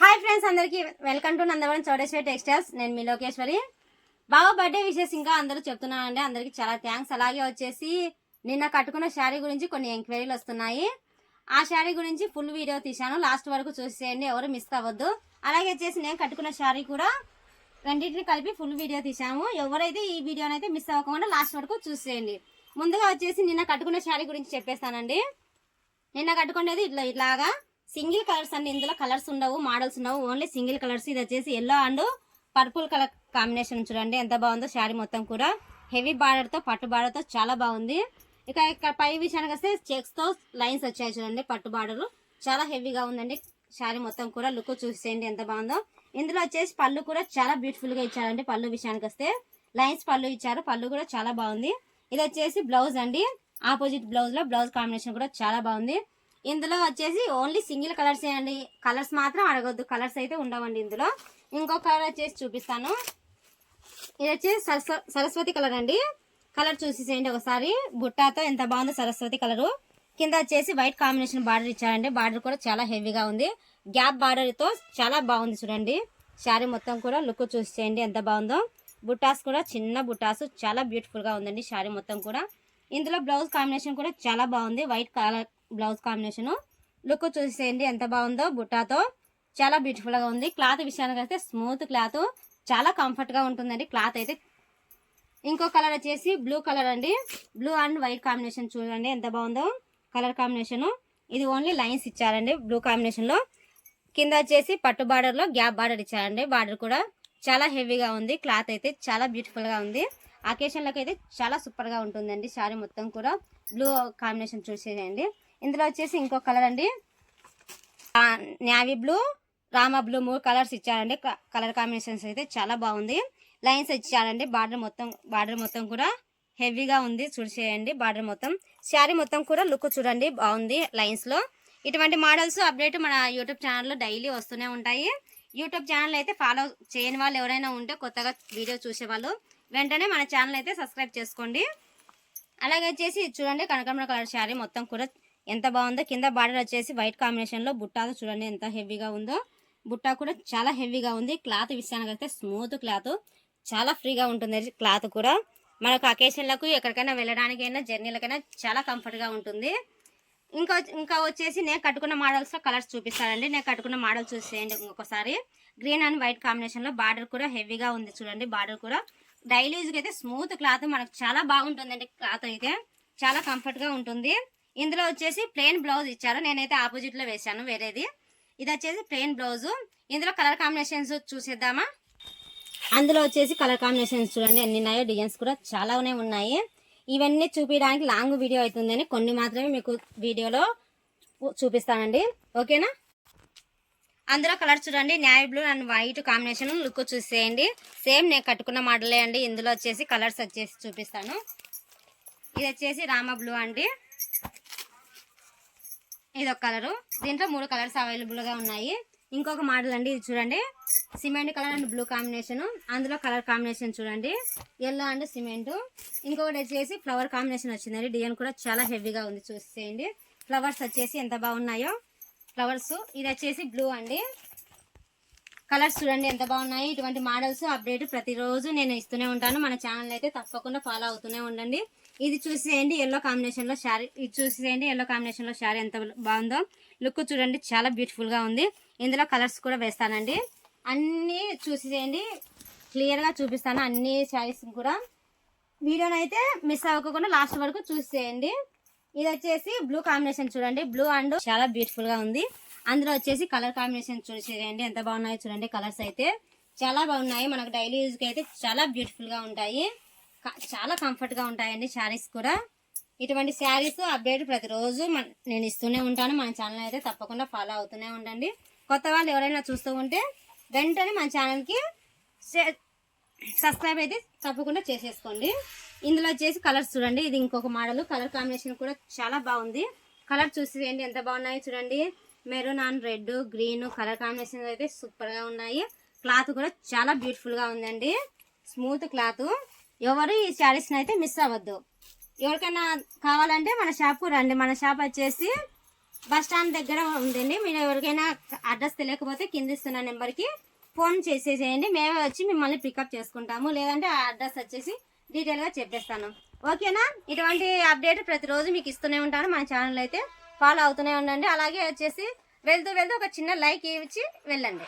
Hi friends అందరికి welcome to Nandavaram Chowdeswari textiles నేను మీ లోకేశ్వరి. బాబా బర్త్డే విషెస్ ఇంకా అందరూ చెప్తున్నానండి అందరికి చాలా థ్యాంక్స్ అలాగే వచ్చేసి నిన్న కట్టుకున్న శారీ గురించి కొన్ని ఎంక్వైరీలు వస్తున్నాయి. ఆ శారీ గురించి ఫుల్ వీడియో తీశాను. లాస్ట్ వరకు చూసేయండి. ఎవరు మిస్ అవ్వద్దు. అలాగే వచ్చేసి నేను కట్టుకున్న శారీ కూడా రెండింటిని కలిపి ఫుల్ వీడియో తీసాము ఎవరైతే ఈ వీడియోని అయితే మిస్ అవ్వకుండా లాస్ట్ వరకు చూసేయండి. ముందుగా వచ్చేసి నిన్న కట్టుకున్న శారీ గురించి చెప్పేస్తానండి. నిన్న కట్టుకునేది ఇట్లా ఇట్లాగా. సింగిల్ కలర్స్ అండి ఇందులో కలర్స్ ఉండవు మోడల్స్ ఉండవు. ఓన్లీ సింగిల్ కలర్స్ ఇది వచ్చేసి yellow and purple colour combination చూడండి ఎంత బాగుందో శారీ మొత్తం కూడా. హెవీ బార్డర్తో పట్టు బార్డర్తో చాలా బాగుంది. ఇక ఇక్కడ పై విషయానికి వస్తే చెక్స్తో లైన్స్ వచ్చాయి చూడండి పట్టు బార్డర్ చాలా హెవీగా ఉందండి శారీ మొత్తం కూడా. లుక్ చూసేయండి ఎంత బాగుందో. ఇందులో వచ్చేసి పళ్ళు కూడా చాలా బ్యూటిఫుల్గా ఇచ్చారండి పళ్ళు విషయానికి వస్తే. లైన్స్ పళ్ళు ఇచ్చారు పళ్ళు కూడా చాలా బాగుంది. ఇది వచ్చేసి బ్లౌజ్ అండి. ఆపోజిట్ బ్లౌజ్లో బ్లౌజ్ కాంబినేషన్ కూడా చాలా బాగుంది. ఇందులో వచ్చేసి ఓన్లీ సింగిల్ కలర్స్ అండి. కలర్స్ మాత్రం అడగొద్దు. కలర్స్ అయితే ఉండవండి ఇందులో. ఇంకో కలర్ వచ్చేసి చూపిస్తాను. ఇది వచ్చేసి సరస్వ- సరస్వతి కలర్ అండి. కలర్ చూసేసేయండి ఒకసారి. బుట్టాతో ఎంత బాగుందో సరస్వతి కలరు. కింద వచ్చేసి వైట్ కాంబినేషన్ బార్డర్ ఇచ్చారండి. బార్డర్ కూడా చాలా హెవీగా ఉంది. గ్యాప్ బార్డర్తో చాలా బాగుంది చూడండి. శారీ మొత్తం కూడా లుక్ చూసేయండి ఎంత బాగుందో. బుట్టాస్ కూడా చిన్న బుట్టాస్. చాలా బ్యూటిఫుల్గా ఉందండి శారీ మొత్తం కూడా. ఇందులో బ్లౌజ్ కాంబినేషన్ కూడా చాలా బాగుంది. White colour blouse combination. Look చూసేయండి ఎంత బాగుందో బుట్టాతో. చాలా బ్యూటిఫుల్గా ఉంది. క్లాత్ విషయానికి అయితే స్మూత్ క్లాత్. చాలా కంఫర్ట్గా ఉంటుందండి క్లాత్ అయితే. ఇంకో కలర్ వచ్చేసి బ్లూ కలర్ అండి. బ్లూ అండ్ వైట్ కాంబినేషన్ చూడండి ఎంత బాగుందో కలర్ కాంబినేషన్. ఇది ఓన్లీ లైన్స్ ఇచ్చారండి బ్లూ కాంబినేషన్లో. కింద వచ్చేసి పట్టు బార్డర్లో గ్యాప్ బార్డర్ ఇచ్చారండి. బార్డర్ కూడా చాలా హెవీగా ఉంది. క్లాత్ అయితే చాలా బ్యూటిఫుల్గా ఉంది. అకేషన్లకు అయితే చాలా సూపర్గా ఉంటుందండి. శారీ మొత్తం కూడా బ్లూ కాంబినేషన్ చూసేయండి. ఇందులో వచ్చేసి ఇంకో కలర్ అండి. నావీ బ్లూ రామ బ్లూ మూడు కలర్స్ ఇచ్చారండి. క- కలర్ కాంబినేషన్స్ అయితే చాలా బాగుంది. లైన్స్ ఇచ్చారండి. బార్డర్ మొత్తం బార్డర్ మొత్తం కూడా హెవీగా ఉంది. చూసేయండి బార్డర్ మొత్తం. శారీ మొత్తం కూడా లుక్ చూడండి. బాగుంది లైన్స్లో ఇటువంటి మోడల్స్ అప్డేట్ మన యూట్యూబ్ ఛానల్లో డైలీ వస్తూనే ఉంటాయి. యూట్యూబ్ ఛానల్ అయితే ఫాలో చేయని వాళ్ళు ఎవరైనా ఉంటే కొత్తగా వీడియో చూసేవాళ్ళు వెంటనే మన ఛానల్ అయితే సబ్స్క్రైబ్ చేసుకోండి. అలాగే వచ్చేసి ఇది చూడండి. కనకమ్మ కలర్ శారీ మొత్తం కూడా ఎంత బాగుందో కింద బార్డర్ వచ్చేసి వైట్ కాంబినేషన్లో బుట్టాతో చూడండి ఎంత హెవీగా ఉందో. బుట్టా కూడా చాలా హెవీగా ఉంది. క్లాత్ విషయానికి అయితే స్మూత్ క్లాత్. చాలా ఫ్రీగా ఉంటుంది క్లాత్ కూడా. మనకు అకేషన్లకు ఎక్కడికైనా వెళ్ళడానికైనా జర్నీలకైనా చాలా కంఫర్ట్గా ఉంటుంది. ఇంకా ఇంకా వచ్చేసి నేను కట్టుకున్న మోడల్స్లో కలర్స్ చూపిస్తానండి. నేను కట్టుకున్న మోడల్ చూసేయండి ఇంకొకసారి. గ్రీన్ అండ్ వైట్ కాంబినేషన్లో బార్డర్ కూడా హెవీగా ఉంది చూడండి బార్డర్ కూడా. డైలీ యూజ్కి అయితే స్మూత్ క్లాత్ మనకు చాలా బాగుంటుందండి క్లాత్ అయితే. చాలా కంఫర్ట్గా ఉంటుంది. ఇందులో వచ్చేసి ప్లెయిన్ బ్లౌజ్ ఇచ్చారు. నేనైతే ఆపోజిట్లో వేశాను వేరేది. ఇది వచ్చేసి ప్లెయిన్ బ్లౌజు. ఇందులో కలర్ కాంబినేషన్స్ చూసేద్దామా? అందులో వచ్చేసి కలర్ కాంబినేషన్స్ చూడండి. ఎన్ని ఉన్నాయో డిజైన్స్ కూడా చాలానే ఉన్నాయి ఇవన్నీ చూపించడానికి లాంగ్ వీడియో అవుతుందని కొన్ని మాత్రమే మీకు వీడియోలో చూపిస్తానండి. ఓకేనా? అందులో కలర్ చూడండి. న్యాయ blue and white combination look చూసేయండి. సేమ్ నేను కట్టుకున్న మోడలే అండి. ఇందులో వచ్చేసి కలర్స్ వచ్చేసి చూపిస్తాను. ఇది వచ్చేసి రామ బ్లూ అండి. ఇది ఒక కలరు. దీంట్లో మూడు కలర్స్ అవైలబుల్గా ఉన్నాయి. ఇంకొక మోడల్ అండి ఇది చూడండి. Cement colour and blue combination అందులో కలర్ కాంబినేషన్ చూడండి. ఎల్లో అండ్ సిమెంట్ ఇంకొకటి వచ్చేసి ఫ్లవర్ కాంబినేషన్ వచ్చిందండి. డిజైన్ కూడా చాలా హెవీగా ఉంది చూసేయండి. ఫ్లవర్స్ వచ్చేసి ఎంత బాగున్నాయో. ఫ్లవర్స్ ఇది వచ్చేసి బ్లూ అండి. కలర్స్ చూడండి ఎంత బాగున్నాయి. ఇటువంటి మోడల్స్ అప్డేట్ ప్రతిరోజు నేను ఇస్తూనే ఉంటాను. మన ఛానల్ అయితే తప్పకుండా ఫాలో అవుతూనే ఉండండి. ఇది చూసేయండి ఎల్లో కాంబినేషన్లో శారీ. ఇది చూసేయండి ఎల్లో కాంబినేషన్లో శారీ ఎంత బాగుందో. లుక్ చూడండి చాలా బ్యూటిఫుల్గా ఉంది. ఇందులో కలర్స్ కూడా వేస్తానండి. అన్ని చూసేయండి. క్లియర్గా చూపిస్తాను అన్ని శారీస్ కూడా. వీడియోని అయితే మిస్ అవ్వకుండా లాస్ట్ వరకు చూసేయండి. ఇది వచ్చేసి బ్లూ కాంబినేషన్ చూడండి. బ్లూ అండ్ చాలా బ్యూటిఫుల్గా ఉంది. అందులో వచ్చేసి కలర్ కాంబినేషన్ చూసేయండి ఎంత బాగున్నాయో చూడండి కలర్స్ అయితే. చాలా బాగున్నాయి. మనకు డైలీ యూజ్కి అయితే చాలా బ్యూటిఫుల్గా ఉంటాయి. చాలా కంఫర్ట్గా ఉంటాయండి శారీస్ కూడా. ఇటువంటి శారీస్ అప్డేట్ ప్రతిరోజు నేను ఇస్తూనే ఉంటాను. మన ఛానల్ అయితే తప్పకుండా ఫాలో అవుతూనే ఉండండి. కొత్త వాళ్ళు ఎవరైనా చూస్తూ ఉంటే వెంటనే మన ఛానల్కి సబ్స్క్రైబ్ అయితే తప్పకుండా చేసేసుకోండి. ఇందులో వచ్చేసి కలర్స్ చూడండి. ఇది ఇంకొక మోడల్. కలర్ కాంబినేషన్ కూడా చాలా బాగుంది. కలర్ చూసేయండి ఎంత బాగున్నాయో చూడండి. Maroon and red green colour combination అయితే సూపర్గా ఉన్నాయి. క్లాత్ కూడా చాలా బ్యూటిఫుల్గా ఉందండి. Smooth cloth. ఎవరు ఈ శారీస్ అయితే మిస్ అవ్వద్దు. ఎవరికైనా కావాలంటే మన షాప్కు రండి. మన షాప్ వచ్చేసి బస్ స్టాండ్ దగ్గర ఉందండి. మీరు ఎవరికైనా అడ్రస్ తెలియకపోతే కింద ఇస్తున్న నెంబర్కి ఫోన్ చేసేసేయండి. మేమే వచ్చి మిమ్మల్ని పికప్ చేసుకుంటాము. లేదంటే ఆ అడ్రస్ వచ్చేసి డీటెయిల్గా చెప్పేస్తాను. ఓకేనా ఇటువంటి అప్డేట్ ప్రతిరోజు మీకు ఇస్తూనే ఉంటాను. మన ఛానల్ అయితే ఫాలో అవుతూనే ఉండండి. అలాగే వచ్చేసి వెళ్తూ వెళ్తూ ఒక చిన్న లైక్ ఇచ్చి వెళ్ళండి.